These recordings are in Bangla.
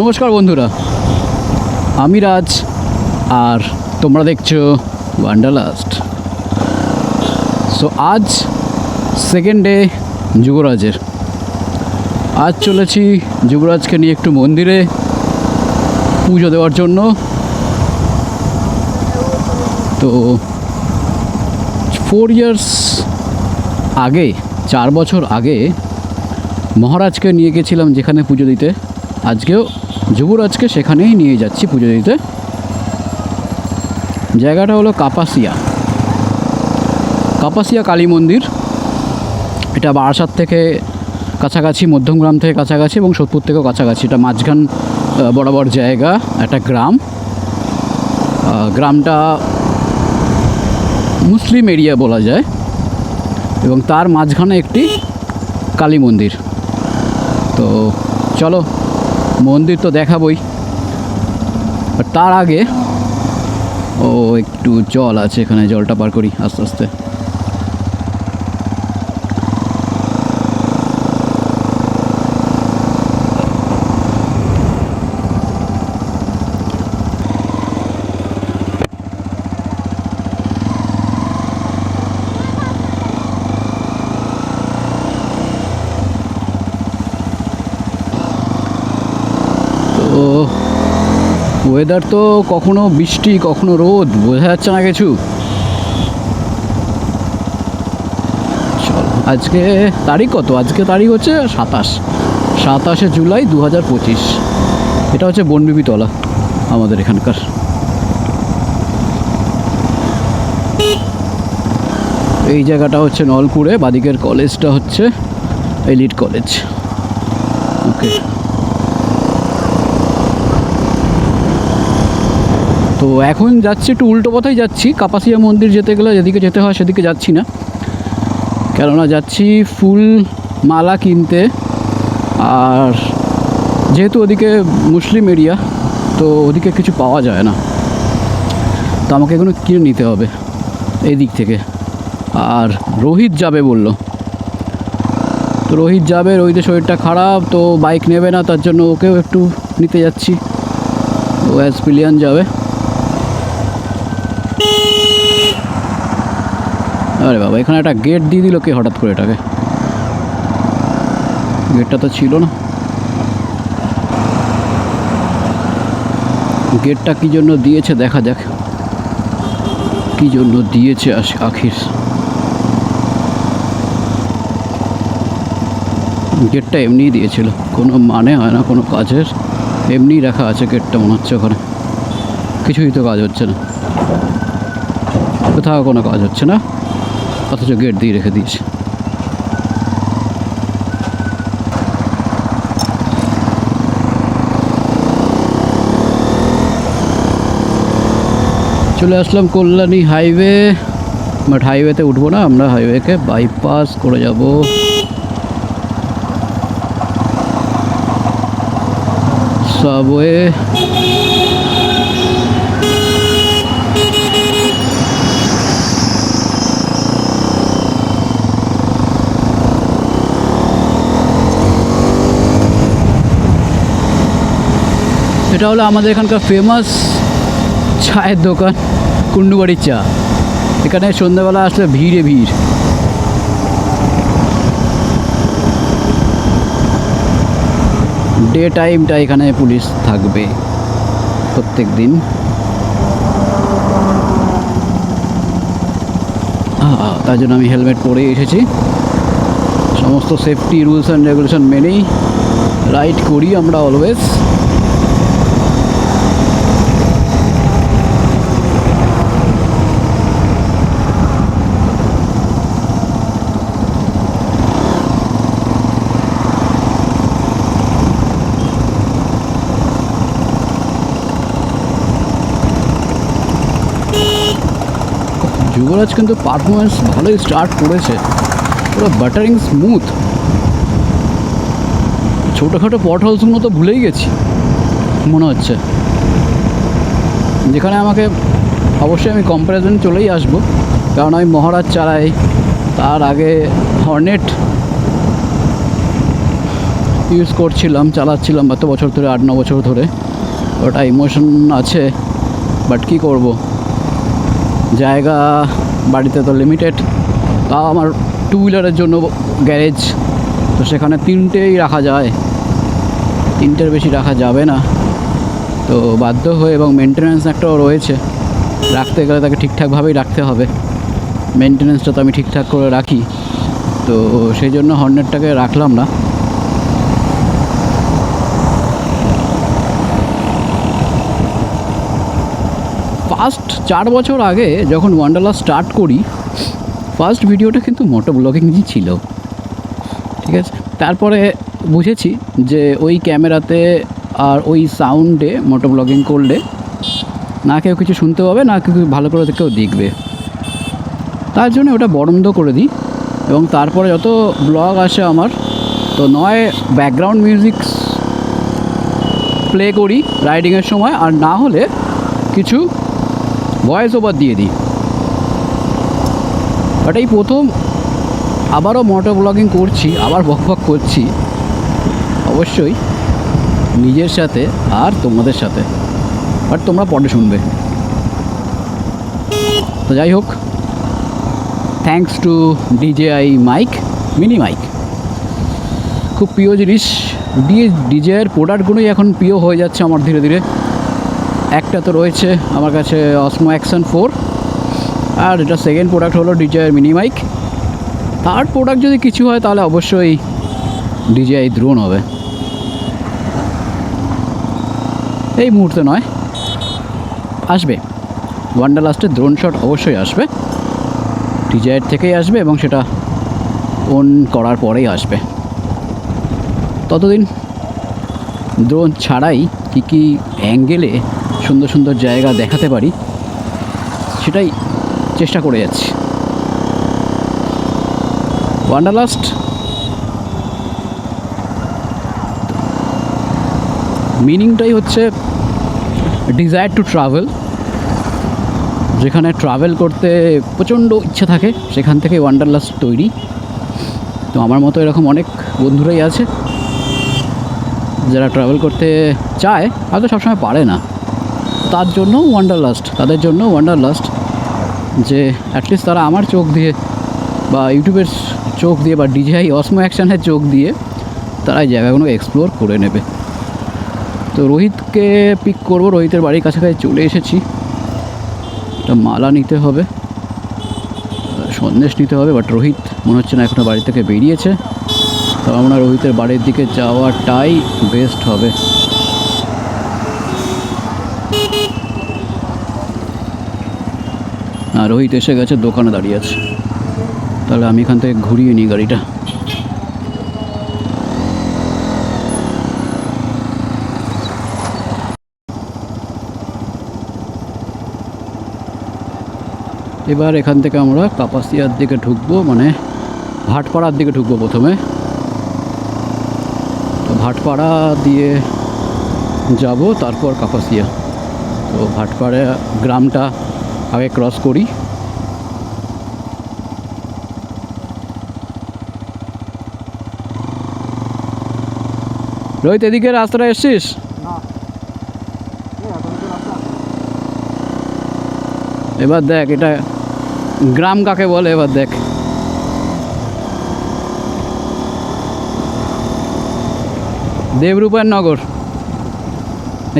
নমস্কার বন্ধুরা, আমি রাজ আর তোমরা দেখছ ওয়ান্ডারলাস্ট সো আজ সেকেন্ড ডে যুবরাজের। আজ চলেছি যুবরাজকে নিয়ে একটু মন্দিরে পুজো দেওয়ার জন্য। তো ফোর ইয়ার্স আগে, চার বছর আগে মহারাজকে নিয়ে গেছিলাম যেখানে পুজো দিতে। আজকেও যুবরাজকে সেখানেই নিয়ে যাচ্ছি পুজো দিতে। জায়গাটা হলো কাপাসিয়া। কাপাসিয়া কালী মন্দির। এটা বারাসাত থেকে কাছাকাছি, মধ্যমগ্রাম থেকে কাছাকাছি এবং সোদপুর থেকেও কাছাকাছি। এটা মাঝখান বরাবর জায়গা, একটা গ্রাম। গ্রামটা মুসলিম এরিয়া বলা যায় এবং তার মাঝখানে একটি কালী মন্দির। তো চলো মন্দির তো দেখাবই। তার আগে, ও একটু জল আছে এখানে, জলটা পার করি আস্তে আস্তে তো ওয়েদার তো কখনো বৃষ্টি, কখনো রোদ, বোঝা যাচ্ছে না কিছু। আজকে তারিখ কত? আজকে তারিখ হচ্ছে সাতাশ। সাতাশে জুলাই দু হাজার পঁচিশ। এটা হচ্ছে বনবিবিতলা আমাদের এখানকার। এই জায়গাটা হচ্ছে নলকুড়ে, বাদিকের কলেজটা হচ্ছে এলিট কলেজ ওকে তো এখন যাচ্ছি একটু উল্টো পথেই যাচ্ছি। কাপাসিয়া মন্দির যেতে গেলে যেদিকে যেতে হয় সেদিকে যাচ্ছি না। কেননা যাচ্ছি ফুল মালা কিনতে। আর যেহেতু ওদিকে মুসলিম এরিয়া, তো ওদিকে কিছু পাওয়া যায় না। তো আমাকে এগুলো কিনে নিতে হবে এই দিক থেকে। আর রোহিত যাবে বলল। তো রোহিত যাবে, রোহিতের শরীরটা খারাপ, তো বাইক নেবে না, তার জন্য ওকেও একটু নিতে যাচ্ছি। ও অ্যাজ পিলিয়ান যাবে। আরে বাবা, এখানে একটা গেট দিয়ে দিল কে হঠাৎ করে এটাকে? গেটটা তো ছিল না। গেটটা কি জন্য দিয়েছে দেখা যাক। কি জন্য দিয়েছে আখির? গেটটা এমনিই দিয়েছিল, কোনো মানে হয় না, কোনো কাজের। এমনিই রাখা আছে গেটটা মনে হচ্ছে ওখানে। কিছুই তো কাজ হচ্ছে না। কোথাও কোনো কাজ হচ্ছে না। অথচ গেট দিয়ে রেখে দিয়েছে। চলে আসলাম কল্যাণী হাইওয়ে বাট হাইওয়েতে উঠবো না, আমরা হাইওয়েকে বাইপাস করে যাব। সাবওয়ে এটা হলো আমাদের এখানকার ফেমাস চায়ের দোকান কুন্ডুবাড়ির চা। এখানে সন্ধ্যাবেলা আসলে ভিড়ে ভিড়। ডে টাইমটা এখানে পুলিশ থাকবে প্রত্যেক দিন। তার জন্য আমি হেলমেট পরে এসেছি। সমস্ত সেফটি রুলস অ্যান্ড রেগুলেশন মেনেই রাইড করি আমরা অলওয়েজ যুবরাজ কিন্তু পারফরমেন্স ভালোই স্টার্ট করেছে। পুরো বাটারিং স্মুথ ছোটোখাটো পট হোলসগুলো তো ভুলেই গেছি, মনে হচ্ছে। যেখানে আমাকে অবশ্যই আমি কম্প্যারিজন চলেই আসব। কারণ আমি মহারাজ চালাই তার আগে হর্নেট ইউজ করছিলাম, চালাচ্ছিলাম এত বছর ধরে, আট, ন বছর ধরে। ওটা ইমোশন আছে বাট কী করব? জায়গা বাড়িতে তো লিমিটেড তাও আমার টু হুইলারের জন্য গ্যারেজ তো সেখানে তিনটেই রাখা যায়। তিনটের বেশি রাখা যাবে না। তো বাধ্য হয়ে এবং মেনটেন্যান্স একটাও রয়েছে। রাখতে গেলে তাকে ঠিকঠাকভাবেই রাখতে হবে। মেনটেন্যান্সটা তো আমি ঠিকঠাক করে রাখি। তো সেই জন্য হর্নেটটাকে রাখলাম না। ফার্স্ট চার বছর আগে যখন ওয়ান্ডারলা স্টার্ট করি ফার্স্ট ভিডিওটা কিন্তু মোটো ব্লগিংই ছিল। ঠিক আছে? তারপরে বুঝেছি যে ওই ক্যামেরাতে আর ওই সাউন্ডে মোটো ব্লগিং করলে না কেউ কিছু শুনতে পাবে, না কেউ ভালো করে কেউ দেখবে। তার জন্য ওটা বন্ধ করে দিই। এবং তারপরে যত ব্লগ আসে আমার, তো নয় ব্যাকগ্রাউন্ড মিউজিক প্লে করি রাইডিংয়ের সময়, আর না হলে কিছু ভয়েস ওভার দিয়ে দিই। বাট এই প্রথম আবারও মোটো ব্লগিং করছি, আবার বক বক করছি। অবশ্যই নিজের সাথে আর তোমাদের সাথে। বাট তোমরা পরে শুনবে। তো যাই হোক thanks to DJI mic mini mic খুব প্রিয় জিনিস ডি ডিজেআইয়ের প্রোডাক্টগুলোই এখন প্রিয় হয়ে যাচ্ছে আমার ধীরে ধীরে। একটা তো রয়েছে আমার কাছে অসমো অ্যাকশন ফোর আর এটা সেকেন্ড প্রোডাক্ট হলো ডিজেআইয়ের মিনি মাইক থার্ড প্রোডাক্ট যদি কিছু হয়, তাহলে অবশ্যই ডিজেআই দ্রোন হবে। এই মুহূর্তে নয়, আসবে। ওয়ান্ডারলাস্টের দ্রোন শট অবশ্যই আসবে। ডিজায়ার থেকেই আসবে এবং সেটা অন করার পরেই আসবে। ততদিন দ্রোন ছাড়াই কী কী অ্যাঙ্গেলে সুন্দর সুন্দর জায়গা দেখাতে পারি, সেটাই চেষ্টা করে যাচ্ছি। ওয়ান্ডারলাস্ট মিনিংটাই হচ্ছে ডিজায়ার টু ট্রাভেল যেখানে ট্রাভেল করতে প্রচণ্ড ইচ্ছে থাকে, সেখান থেকে ওয়ান্ডারলাস্ট তৈরি। তো আমার মতো এরকম অনেক বন্ধুরাই আছে, যারা ট্রাভেল করতে চায়, হয়তো সবসময় পারে না। তার জন্য ওয়ান্ডারলাস্ট তাদের জন্য ওয়ান্ডারলাস্ট যে অ্যাটলিস্ট তারা আমার চোখ দিয়ে বা ইউটিউবের চোখ দিয়ে বা ডিজিআই অসমো অ্যাকশানের চোখ দিয়ে তারা এই জায়গাগুলো এক্সপ্লোর করে নেবে। তো রোহিতকে পিক করব, রোহিতের বাড়ির কাছাকাছি চলে এসেছি। একটা মালা নিতে হবে, সন্দেশ নিতে হবে বাট রোহিত মনে হচ্ছে না এখনও বাড়ি থেকে বেরিয়েছে। তো আমরা রোহিতের বাড়ির দিকে যাওয়াটাই বেস্ট হবে। না রোহিত এসে গেছে দোকানে দাঁড়িয়ে আছে। তাহলে আমি এখান থেকে ঘুরিয়ে নিই গাড়িটা। এবার এখান থেকে আমরা কাপাসিয়ার দিকে ঢুকবো মানে ভাটপাড়ার দিকে ঢুকবো প্রথমে। তো ভাটপাড়া দিয়ে যাব, তারপর কাপাসিয়া। তো ভাটপাড়া গ্রামটা আগে ক্রস করি। রোহিত এদিকে রাস্তাটা এসছিস? এবার দেখ এটা গ্রাম কাকে বলে এবার দেখ। দেবরূপায়ণ নগর।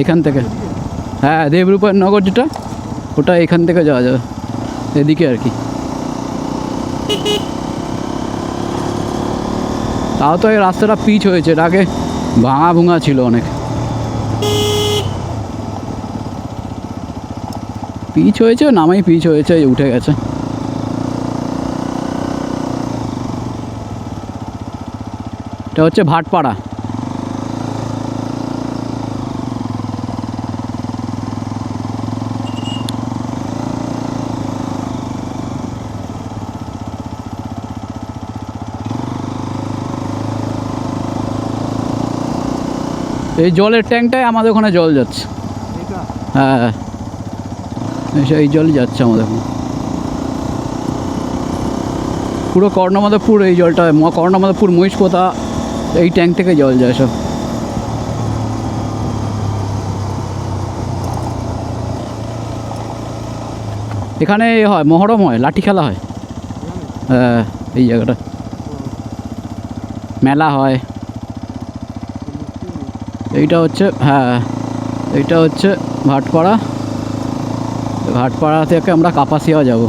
এখান থেকে। হ্যাঁ দেবরূপায়ণ নগর যেটা। ওটা এখান থেকে যাওয়া যাবে। এদিকে আর কি। তাও তো এই রাস্তাটা পিচ হয়েছে এর আগে ভাঙা ভুঙা ছিল অনেক। পিচ হয়েছে, নামাই পিচ হয়েছে উঠে গেছে। এটা হচ্ছে ভাটপাড়া। এই জলের ট্যাঙ্কটায় আমাদের ওখানে জল যাচ্ছে। এটা হ্যাঁ। এই জলই যাচ্ছে আমাদের ওখানে। পুরো কর্ণমাধবপুর এই জলটা কর্ণমাধবপুর, মহিষপোতা, এই ট্যাঙ্ক থেকে জল যায় সব। এখানে হয়, মহরম হয়, লাঠি খেলা হয়। হ্যাঁ এই জায়গাটা। মেলা হয়। এইটা হচ্ছে হ্যাঁ এইটা হচ্ছে ভাটপাড়া। ভাটপাড়া থেকে আমরা কাপাসিয়া যাব।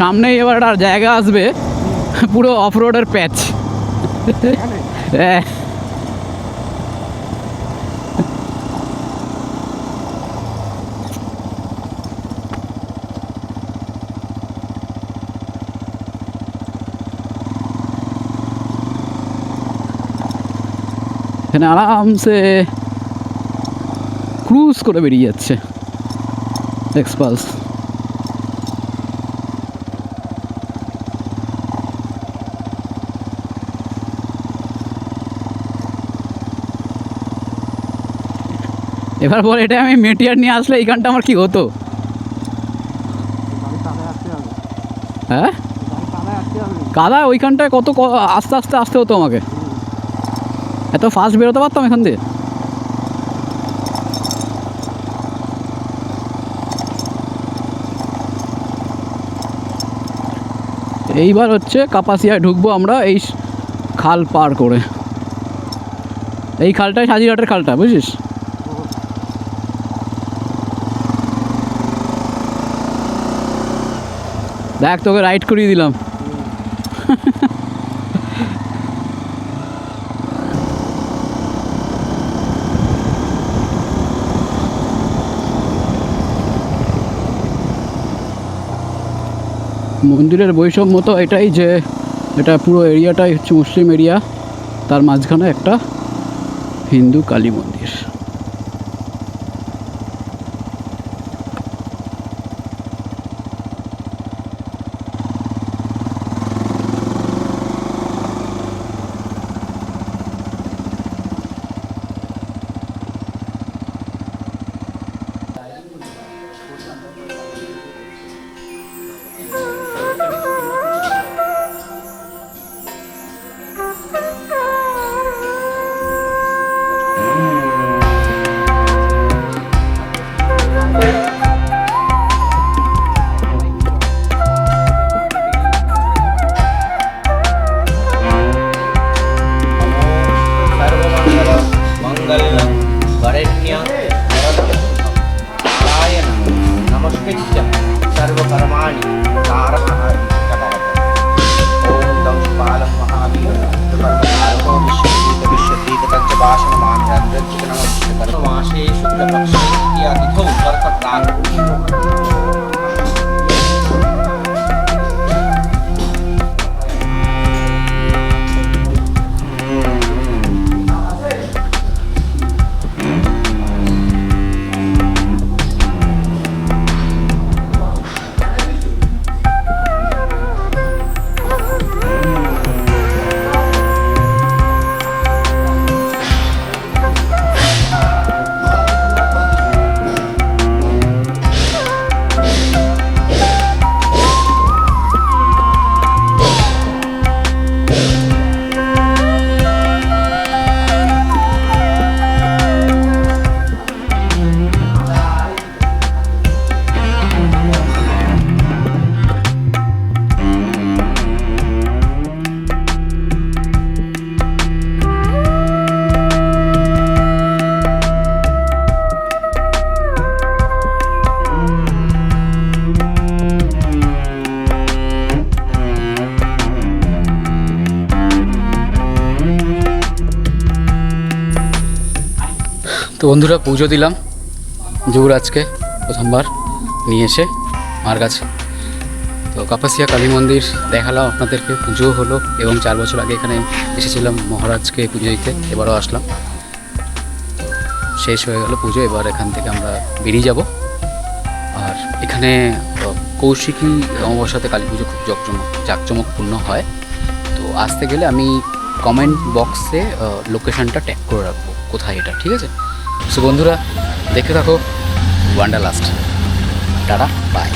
সামনেই এবার একটা জায়গা আসবে পুরো অফ রোডের প্যাচ হ্যাঁ। এখানে আরামসে ক্রুজ করে বেরিয়ে যাচ্ছে এক্সপালস। এবার বল এটা আমি মেটিয়ার নিয়ে আসলে এই গানটা আমার কি হতো? হ্যাঁ? কাদা ওইখানটায় কত ক- আস্তে আস্তে আসতে হতো আমাকে। এত ফাস্ট বেরোতে পারতাম এখান দিয়ে? এইবার হচ্ছে কাপাসিয়ায় ঢুকবো আমরা এই খাল পার করে। এই খালটাই সাজিরহাটের খালটা, বুঝিস? দেখ, তোকে রাইড করিয়ে দিলাম। মন্দিরের বৈষম্য তো এটাই যে এটা পুরো এরিয়াটাই হচ্ছে মুসলিম এরিয়া। তার মাঝখানে একটা হিন্দু কালী মন্দির। তো বন্ধুরা পুজো দিলাম। যুবরাজকে প্রথমবার নিয়ে এসে মার কাছে। তো কাপাসিয়া কালী মন্দির দেখালাম আপনাদেরকে, পুজো হলো এবং চার বছর আগে এখানে এসেছিলাম মহারাজকে পুজো দিতে, এবারও আসলাম। শেষ হয়ে গেল পুজো, এবার এখান থেকে আমরা বেরিয়ে যাব। আর এখানে কৌশিকী অমাবস্যাতে কালী পুজো খুব জাকজমক জাঁকজমকপূর্ণ হয়। তো আসতে গেলে আমি কমেন্ট বক্সে লোকেশনটা ট্যাগ করে রাখব, কোথায় এটা, ঠিক আছে? সো বন্ধুরা দেখে থাকো ওয়ান্ডার লাস্ট টাটা বাই